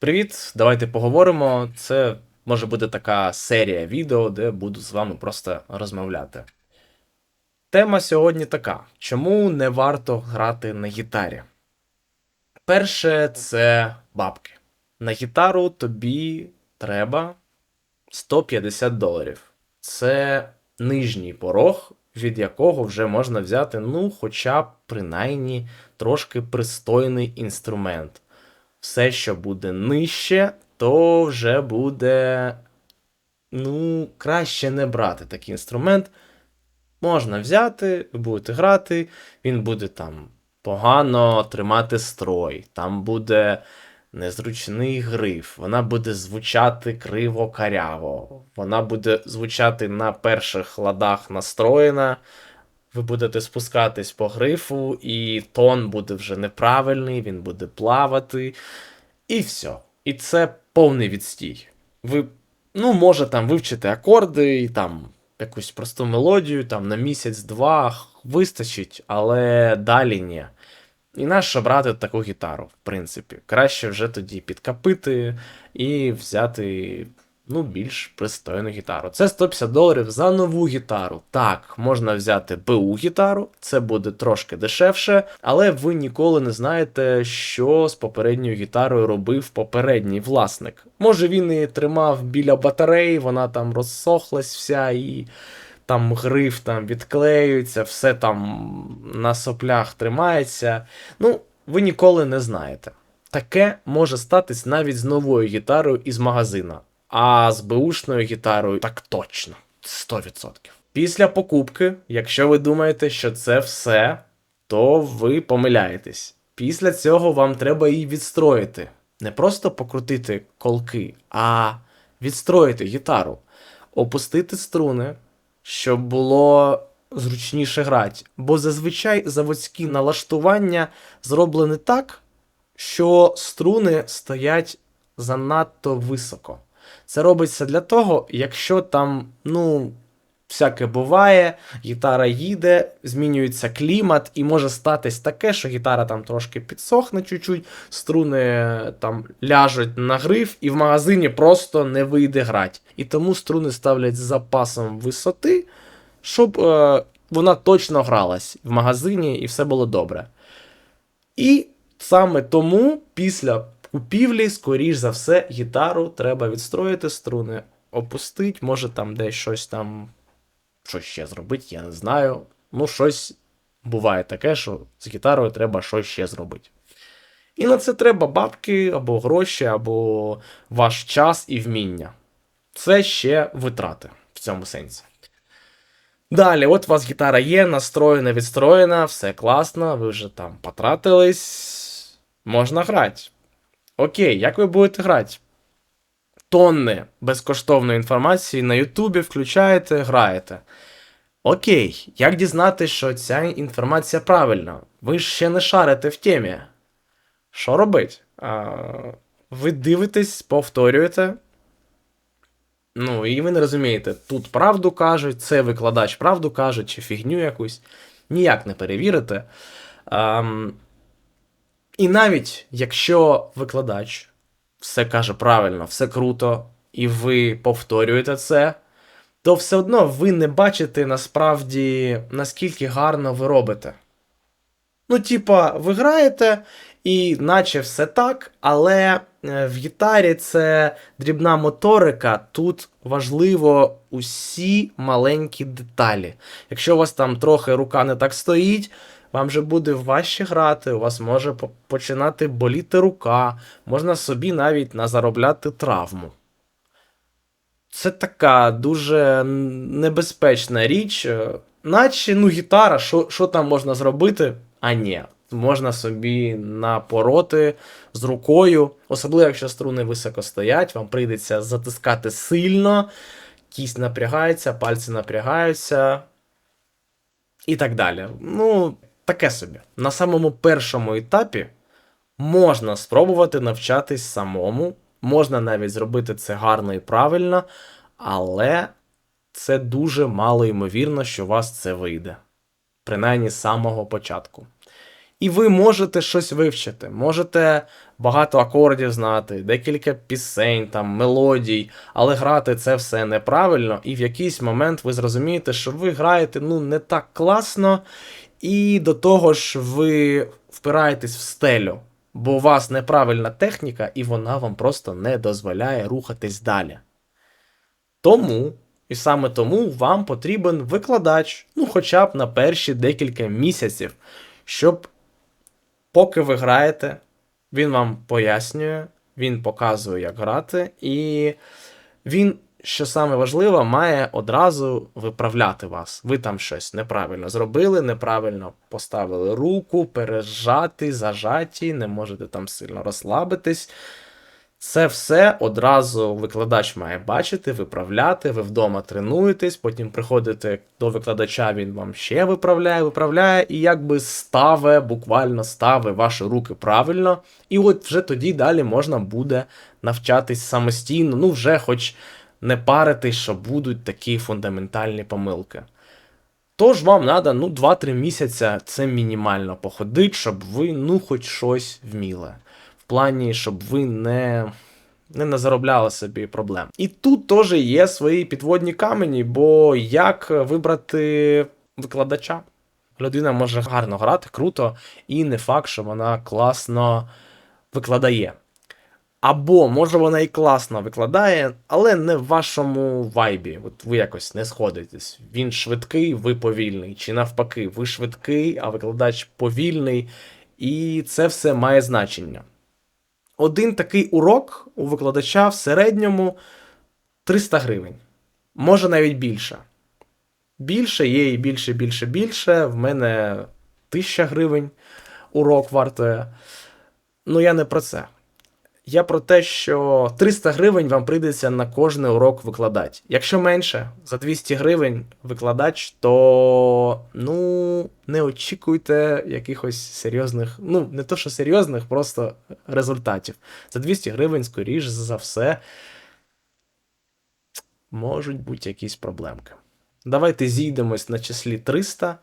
Привіт, давайте поговоримо. Це може бути така серія відео, де буду з вами просто розмовляти. Тема сьогодні така: чому не варто грати на гітарі? Перше, це бабки. На гітару тобі треба 150 доларів. Це нижній порог, від якого вже можна взяти, ну, хоча б принаймні трошки пристойний інструмент все, що буде нижче, то вже буде. Ну, краще не брати такий інструмент. Можна взяти, ви будете грати, він буде там погано тримати строй, там буде незручний гриф, вона буде звучати криво каряво, вона буде звучати на перших ладах настроєна. Ви будете спускатись по грифу, і тон буде вже неправильний, він буде плавати. І все. І це повний відстій. Ви, ну, може там вивчити акорди і там якусь просту мелодію, там на місяць-два вистачить, але далі ні. І нащо брати таку гітару, в принципі. Краще вже тоді підкапити і взяти ну, більш пристойну гітару. Це 150 доларів за нову гітару. Так, можна взяти БУ гітару, це буде трошки дешевше, але ви ніколи не знаєте, що з попередньою гітарою робив попередній власник. Може він і тримав біля батареї, вона там розсохлась вся і. Там гриф там відклеюється, все там на соплях тримається. Ну, ви ніколи не знаєте. Таке може статись навіть з новою гітарою із магазина. А з беушною гітарою так точно 100%. Після покупки, якщо ви думаєте, що це все, то ви помиляєтесь. Після цього вам треба її відстроїти. Не просто покрутити колки, а відстроїти гітару, опустити струни, щоб було зручніше грати. Бо зазвичай заводські налаштування зроблені так, що струни стоять занадто високо. Це робиться для того, якщо там, ну, всяке буває, гітара їде, змінюється клімат, і може статись таке, що гітара там трошки підсохне чуть-чуть, струни там ляжуть на гриф, і в магазині просто не вийде грати. І тому струни ставлять з запасом висоти, щоб е, вона точно гралась в магазині і все було добре. І саме тому після купівлі, скоріш за все, гітару треба відстроїти струни, опустити, може там десь щось там, щось ще зробити, я не знаю. Ну, щось буває таке, що з гітарою треба щось ще зробити. І на це треба бабки, або гроші, або ваш час і вміння. Це ще витрати в цьому сенсі. Далі, от у вас гітара є, настроєна, відстроєна, все класно, ви вже там потратились, можна грати. Окей, як ви будете грати? Тонни безкоштовної інформації на Ютубі включаєте, граєте. Окей, як дізнатися, що ця інформація правильна? Ви ж ще не шарите в темі. Що робить? А, Ви дивитесь, повторюєте. Ну, і ви не розумієте, тут правду кажуть, це викладач правду каже, чи фігню якусь. Ніяк не перевірите. А, і навіть якщо викладач все каже правильно, все круто, і ви повторюєте це, то все одно ви не бачите насправді, наскільки гарно ви робите. Ну, типа, ви граєте, і наче все так, але е, в гітарі це дрібна моторика, тут важливо усі маленькі деталі. Якщо у вас там трохи рука не так стоїть, вам же буде важче грати, у вас може починати боліти рука, можна собі навіть назаробляти травму. Це така дуже небезпечна річ, наче ну, гітара, що що там можна зробити? А ні, можна собі напороти з рукою, особливо, якщо струни високо стоять, вам прийдеться затискати сильно, кість напрягається, пальці напрягаються. І так далі. Ну, таке собі. На самому першому етапі можна спробувати навчатись самому, можна навіть зробити це гарно і правильно, але це дуже мало ймовірно, що у вас це вийде. Принаймні з самого початку. І ви можете щось вивчити, можете багато акордів знати, декілька пісень, там, мелодій, але грати це все неправильно, і в якийсь момент ви зрозумієте, що ви граєте ну, не так класно, і до того ж ви впираєтесь в стелю, бо у вас неправильна техніка, і вона вам просто не дозволяє рухатись далі. Тому, і саме тому вам потрібен викладач, ну хоча б на перші декілька місяців, щоб поки ви граєте, він вам пояснює, він показує, як грати, і він, що саме важливо, має одразу виправляти вас. Ви там щось неправильно зробили, неправильно поставили руку, пережати, зажаті, не можете там сильно розслабитись. Це все одразу викладач має бачити, виправляти. Ви вдома тренуєтесь, потім приходите до викладача, він вам ще виправляє, виправляє, і якби ставе, буквально ставе ваші руки правильно. І от вже тоді далі можна буде навчатись самостійно, ну вже хоч не паритись, що будуть такі фундаментальні помилки. Тож вам треба ну, 2-3 місяця це мінімально походити, щоб ви ну хоч щось вміли В плані, щоб ви не не назаробляли собі проблем. І тут теж є свої підводні камені, бо як вибрати викладача? Людина може гарно грати, круто, і не факт, що вона класно викладає. Або, може, вона і класно викладає, але не в вашому вайбі. От ви якось не сходитесь. Він швидкий, ви повільний. Чи навпаки, ви швидкий, а викладач повільний. І це все має значення один такий урок у викладача в середньому 300 гривень. Може навіть більше. Більше є і більше, більше, більше. В мене 1000 гривень урок вартує. Ну, я не про це. Я про те, що 300 гривень вам прийдеться на кожний урок викладати. Якщо менше за 200 гривень викладач, то ну не очікуйте якихось серйозних, ну не то що серйозних, просто результатів. За 200 гривень, скоріш за все, можуть бути якісь проблемки. Давайте зійдемось на числі 300,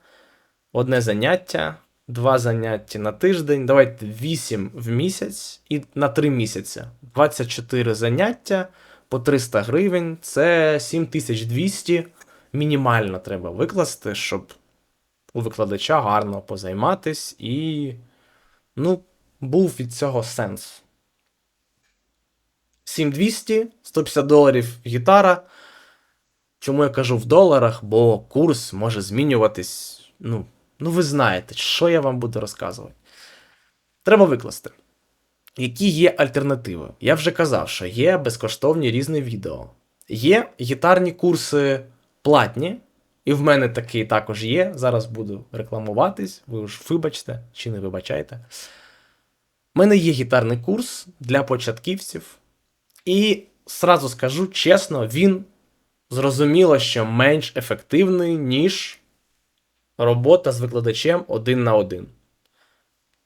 одне заняття два заняття на тиждень. Давайте 8 в місяць і на 3 місяці. 24 заняття по 300 гривень. Це 7200. Мінімально треба викласти, щоб у викладача гарно позайматись і, ну, був від цього сенс. 7200, 150 доларів гітара. Чому я кажу в доларах? Бо курс може змінюватись, ну, Ну, ви знаєте, що я вам буду розказувати. Треба викласти. Які є альтернативи? Я вже казав, що є безкоштовні різні відео. Є гітарні курси платні, і в мене такий також є. Зараз буду рекламуватись, ви ж вибачте чи не вибачайте. У мене є гітарний курс для початківців. І сразу скажу чесно, він зрозуміло, що менш ефективний, ніж робота з викладачем один на один.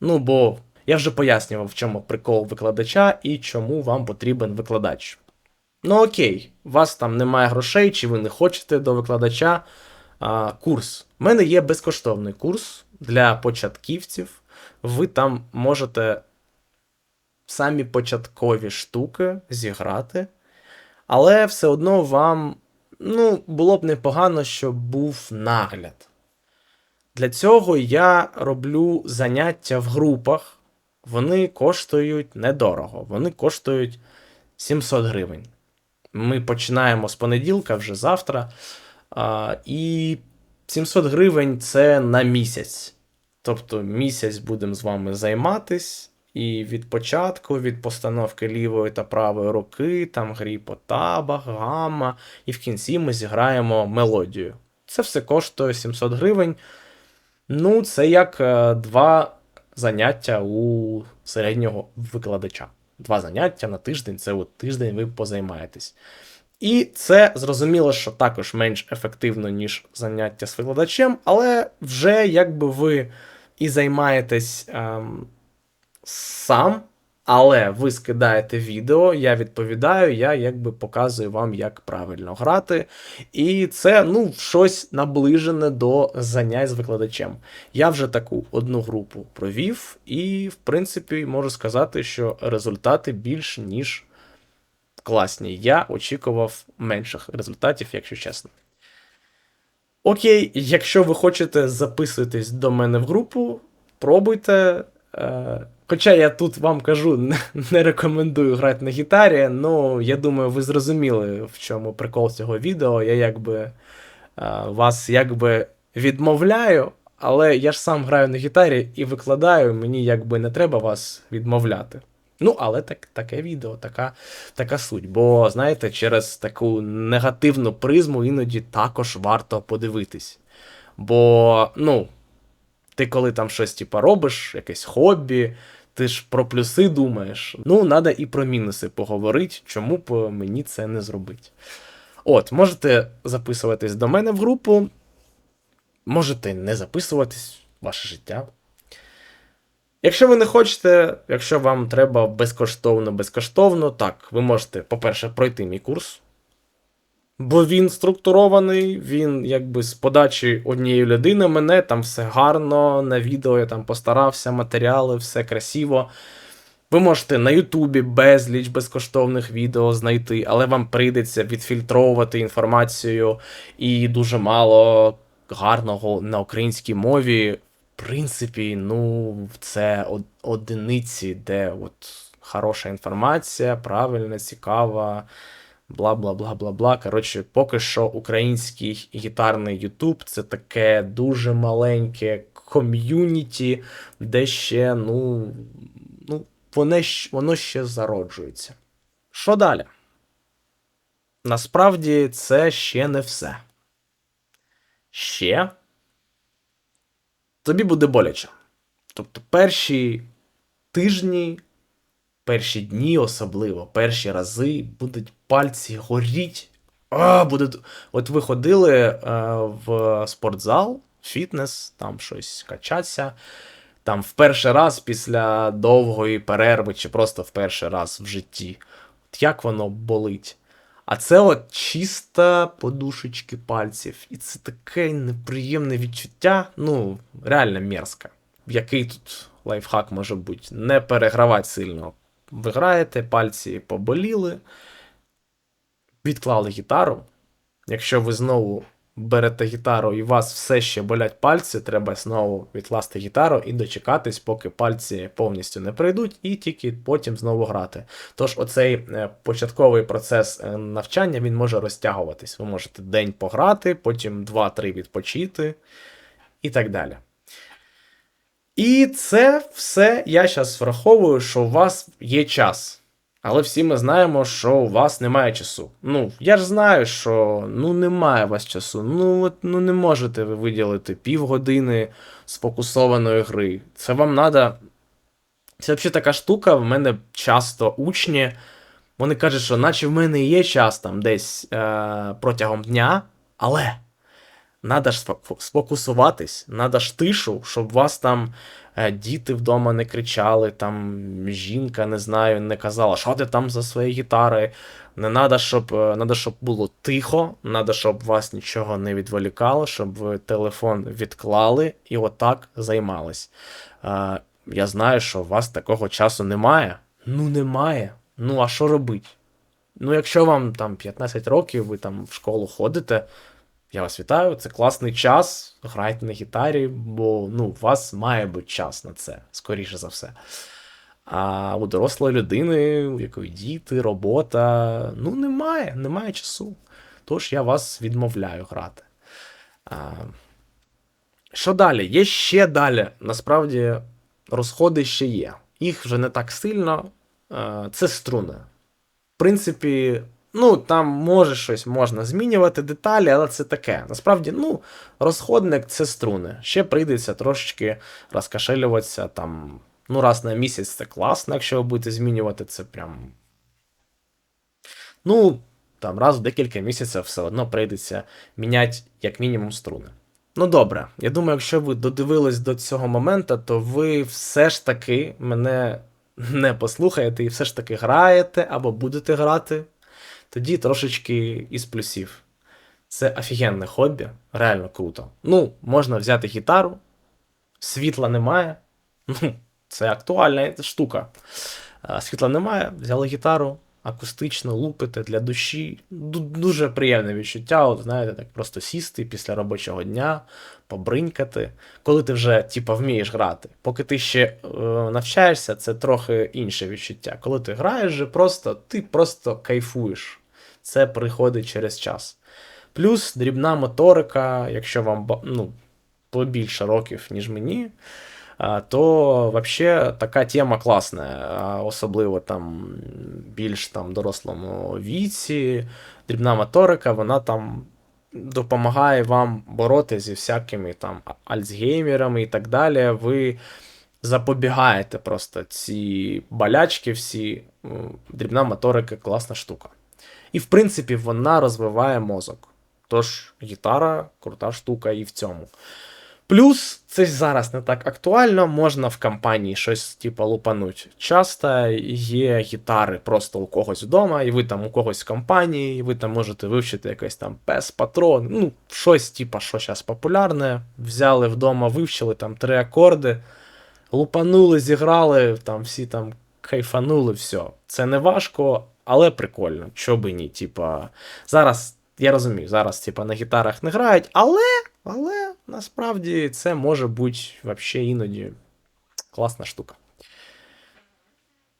Ну, бо я вже пояснював, в чому прикол викладача і чому вам потрібен викладач. Ну, окей, у вас там немає грошей, чи ви не хочете до викладача. А, Курс. У мене є безкоштовний курс для початківців. Ви там можете самі початкові штуки зіграти. Але все одно вам ну, було б непогано, щоб був нагляд. Для цього я роблю заняття в групах. Вони коштують недорого, вони коштують 700 гривень. Ми починаємо з понеділка вже завтра. І 700 гривень це на місяць. Тобто місяць будемо з вами займатись. І від початку, від постановки лівої та правої руки, там грі по табах, гамма, і в кінці ми зіграємо мелодію. Це все коштує 700 гривень. Ну, це як е, два заняття у середнього викладача. Два заняття на тиждень це от тиждень ви позаймаєтесь. І це зрозуміло, що також менш ефективно, ніж заняття з викладачем, але вже якби ви і займаєтесь ем, сам, Але ви скидаєте відео, я відповідаю, я якби показую вам, як правильно грати. І це ну, щось наближене до занять з викладачем. Я вже таку одну групу провів, і, в принципі, можу сказати, що результати більш ніж класні. Я очікував менших результатів, якщо чесно. Окей, якщо ви хочете записуйтесь до мене в групу, пробуйте. Е, Хоча я тут вам кажу, не, рекомендую грати на гітарі, ну я думаю, ви зрозуміли, в чому прикол цього відео. Я якби е, вас якби відмовляю, але я ж сам граю на гітарі і викладаю, мені якби не треба вас відмовляти. Ну, але так, таке відео, така така суть. Бо, знаєте, через таку негативну призму іноді також варто подивитись. Бо, ну, ти коли там щось типа робиш, якесь хобі, ти ж про плюси думаєш. Ну, треба і про мінуси поговорити, чому б мені це не зробити. От, можете записуватись до мене в групу, можете не записуватись, ваше життя. Якщо ви не хочете, якщо вам треба безкоштовно, безкоштовно, так, ви можете, по-перше, пройти мій курс. Бо він структурований, він якби з подачі однієї людини мене там все гарно, на відео я там постарався, матеріали, все красиво. Ви можете на Ютубі безліч безкоштовних відео знайти, але вам прийдеться відфільтровувати інформацію і дуже мало гарного на українській мові. В принципі, ну, це одиниці, де от хороша інформація, правильна, цікава бла бла бла бла бла. Коротше, поки що український гітарний Ютуб це таке дуже маленьке ком'юніті, де ще, ну, ну, воно, воно ще зароджується. Що далі? Насправді це ще не все. Ще тобі буде боляче. Тобто перші тижні перші дні, особливо, перші рази будуть пальці горіть. А, буде... От ви ходили е, в спортзал, фітнес, там щось качатися. Там в перший раз після довгої перерви, чи просто в перший раз в житті. От Як воно болить? А це от чисто подушечки пальців. І це таке неприємне відчуття, ну, реально мерзко. Який тут лайфхак може бути? Не перегравати сильно ви граєте, пальці поболіли, відклали гітару. Якщо ви знову берете гітару і вас все ще болять пальці, треба знову відкласти гітару і дочекатись, поки пальці повністю не прийдуть, і тільки потім знову грати. Тож, оцей е, початковий процес е, навчання він може розтягуватись. Ви можете день пограти, потім 2-3 відпочити і так далі. І це все я зараз враховую, що у вас є час. Але всі ми знаємо, що у вас немає часу. Ну, я ж знаю, що ну немає у вас часу. Ну от ну не можете ви виділити півгодини сфокусованої гри. Це вам треба. Це взагалі така штука. В мене часто учні. Вони кажуть, що наче в мене є час там десь е- протягом дня, але. Надо ж сфокусуватись, надо ж тишу, щоб вас там діти вдома не кричали, там жінка, не знаю, не казала, що ти там за свої гітари. Не надо, щоб е, надо, щоб було тихо, надо, щоб вас нічого не відволікало, щоб ви телефон відклали і отак займались. Е, я знаю, що у вас такого часу немає. Ну, немає. Ну, а що робити? Ну, якщо вам там 15 років, ви там в школу ходите. Я вас вітаю, це класний час. Грайте на гітарі, бо ну, у вас має бути час на це, скоріше за все. А у дорослої людини, у якої діти, робота, ну немає, немає часу. Тож я вас відмовляю грати. А, Що далі? Є ще далі. Насправді, розходи ще є. Їх вже не так сильно. Це струни. В принципі. Ну, там може щось можна змінювати деталі, але це таке. Насправді, ну, розходник це струни. Ще прийдеться трошечки розкашелюватися там. Ну, раз на місяць це класно, якщо ви будете змінювати це прям. Ну, там раз в декілька місяців все одно прийдеться міняти як мінімум струни. Ну добре, я думаю, якщо ви додивились до цього моменту, то ви все ж таки мене не послухаєте і все ж таки граєте або будете грати, тоді трошечки із плюсів. Це офігенне хобі, реально круто. Ну, можна взяти гітару, світла немає. Ну, це актуальна штука. Світла немає, взяли гітару, акустично лупите для душі. Дуже приємне відчуття, от знаєте, так просто сісти після робочого дня, побринькати, коли ти вже типа, вмієш грати. Поки ти ще е, навчаєшся, це трохи інше відчуття. Коли ти граєш, просто, ти просто кайфуєш. Це приходить через час. Плюс дрібна моторика, якщо вам ну, побільше років, ніж мені, то вообще така тема класна, особливо там більш там дорослому віці. Дрібна моторика, вона там допомагає вам боротися зі всякими там альцгеймерами і так далі. Ви запобігаєте просто ці болячки всі. Дрібна моторика класна штука. І в принципі вона розвиває мозок. Тож гітара крута штука і в цьому. Плюс це зараз не так актуально, можна в компанії щось типу лупануть. Часто є гітари просто у когось вдома, і ви там у когось в компанії, і ви там можете вивчити якийсь там пес, патрон, ну, щось, типу, що зараз популярне. Взяли вдома, вивчили там три акорди, лупанули, зіграли, там всі там кайфанули, все. Це не важко, але прикольно. Чо би ні? Типа, зараз, я розумію, зараз типа, на гітарах не грають, але, але насправді це може бути вообще іноді класна штука.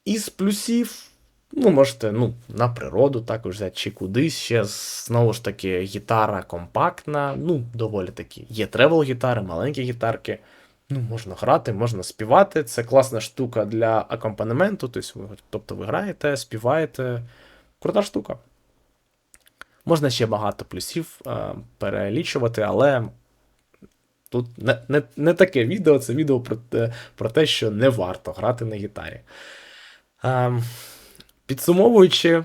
Із плюсів, ну, можете ну, на природу також взяти чи кудись ще. Знову ж таки, гітара компактна, ну, доволі таки. Є тревел гітари, маленькі гітарки. Ну, можна грати, можна співати. Це класна штука для акомпанементу. Тобто ви, тобто ви граєте, співаєте. Крута штука. Можна ще багато плюсів е, перелічувати, але тут не, не, не таке відео, це відео про те, про те, що не варто грати на гітарі. Е, підсумовуючи,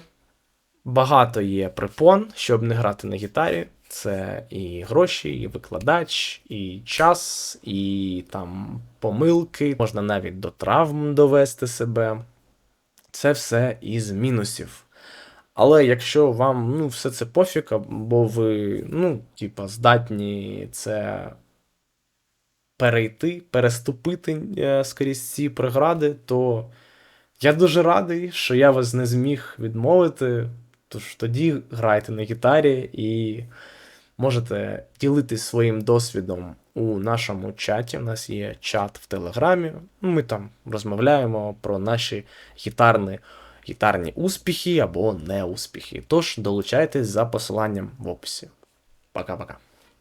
багато є препон, щоб не грати на гітарі. Це і гроші, і викладач, і час, і там помилки. Можна навіть до травм довести себе. Це все із мінусів. Але якщо вам ну, все це пофіг, або ви, ну, типа, здатні це перейти, переступити е, скрізь ці прегради, то я дуже радий, що я вас не зміг відмовити. Тож тоді грайте на гітарі і можете ділитись своїм досвідом у нашому чаті. У нас є чат в Телеграмі. Ми там розмовляємо про наші гітарні, гітарні успіхи або неуспіхи. Тож долучайтесь за посиланням в описі. Пока-пока.